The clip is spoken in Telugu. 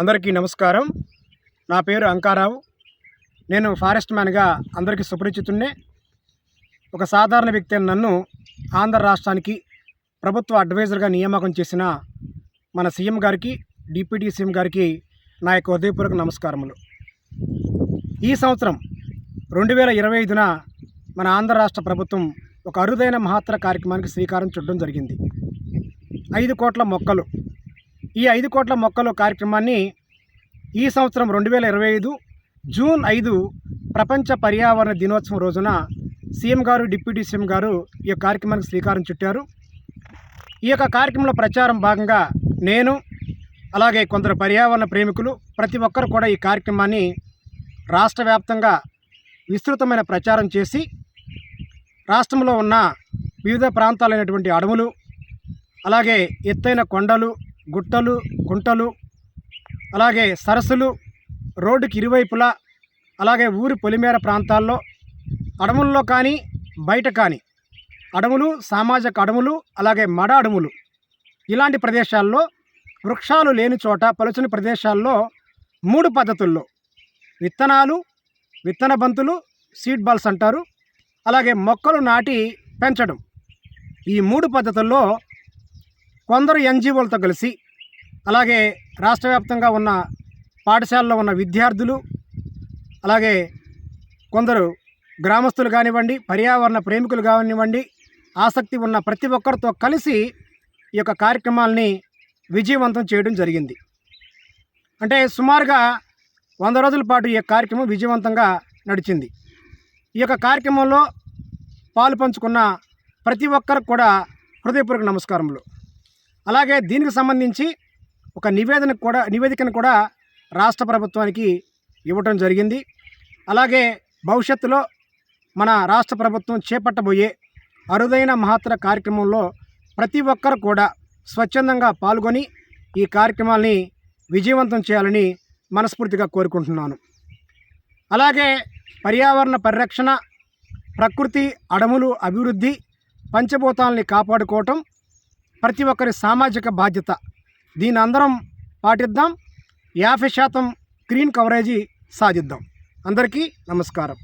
అందరికీ నమస్కారం. నా పేరు అంకారావు. నేను ఫారెస్ట్ మ్యాన్గా అందరికీ సుపరిచితున్నే ఒక సాధారణ వ్యక్తి నన్ను ఆంధ్ర రాష్ట్రానికి ప్రభుత్వ అడ్వైజర్గా నియామకం చేసిన మన సీఎం గారికి డిప్యూటీ సీఎం గారికి నా యొక్క హృదయపూర్వక నమస్కారములు. ఈ సంవత్సరం రెండు వేల ఇరవై ఐదున మన ఆంధ్ర రాష్ట్ర ప్రభుత్వం ఒక అరుదైన మహత్తర కార్యక్రమానికి శ్రీకారం చుట్టడం జరిగింది. ఐదు కోట్ల మొక్కలు ఈ ఐదు కోట్ల మొక్కలు కార్యక్రమాన్ని ఈ సంవత్సరం రెండు వేల ఇరవై ఐదు జూన్ ఐదు ప్రపంచ పర్యావరణ దినోత్సవం రోజున సీఎం గారు డిప్యూటీ సీఎం గారు ఈ యొక్క కార్యక్రమానికి శ్రీకారం చుట్టారు. ఈ యొక్క కార్యక్రమంలో ప్రచారం భాగంగా నేను అలాగే కొందరు పర్యావరణ ప్రేమికులు ప్రతి ఒక్కరు కూడా ఈ కార్యక్రమాన్ని రాష్ట్ర వ్యాప్తంగా విస్తృతమైన ప్రచారం చేసి రాష్ట్రంలో ఉన్న వివిధ ప్రాంతాలైనటువంటి అడవులు అలాగే ఎత్తైన కొండలు గుట్టలు గుంటలు అలాగే సరస్సులు రోడ్డుకి ఇరువైపులా అలాగే ఊరి పొలిమేర ప్రాంతాల్లో అడవుల్లో కానీ బయట కానీ అడవులు సామాజిక అడవులు అలాగే మడ అడవులు. ఇలాంటి ప్రదేశాల్లో వృక్షాలు లేని చోట పలుచని ప్రదేశాల్లో మూడు పద్ధతుల్లో. విత్తనాలు విత్తన బంతులు సీడ్ బాల్స్ అంటారు. అలాగే మొక్కలు నాటి పెంచడం. ఈ మూడు పద్ధతుల్లో కొందరు ఎన్జిఓలతో కలిసి అలాగే రాష్ట్ర వ్యాప్తంగా ఉన్న పాఠశాలలో ఉన్న విద్యార్థులు అలాగే కొందరు గ్రామస్తులు కానివ్వండి పర్యావరణ ప్రేమికులు కానివ్వండి ఆసక్తి ఉన్న ప్రతి ఒక్కరితో కలిసి ఈ యొక్క కార్యక్రమాల్ని విజయవంతం చేయడం జరిగింది. అంటే సుమారుగా వంద రోజుల పాటు ఈ కార్యక్రమం విజయవంతంగా నడిచింది. ఈ యొక్క కార్యక్రమంలో పాలు పంచుకున్న ప్రతి ఒక్కరికి కూడా హృదయపూర్వక నమస్కారములు. అలాగే దీనికి సంబంధించి ఒక నివేదన కూడా నివేదికను కూడా రాష్ట్ర ప్రభుత్వానికి ఇవ్వటం జరిగింది. అలాగే భవిష్యత్తులో మన రాష్ట్ర ప్రభుత్వం చేపట్టబోయే అరుదైన మహత్తర కార్యక్రమంలో ప్రతి ఒక్కరు కూడా స్వచ్ఛందంగా పాల్గొని ఈ కార్యక్రమాల్ని విజయవంతం చేయాలని మనస్ఫూర్తిగా కోరుకుంటున్నాను. అలాగే పర్యావరణ పరిరక్షణ ప్రకృతి అడవులు అభివృద్ధి పంచభూతాలని కాపాడుకోవటం ప్రతి ఒక్కరి సామాజిక బాధ్యత దీని అందరం పాటిద్దాం యాభై శాతం గ్రీన్ కవరేజీ సాధిద్దాం అందరికీ నమస్కారం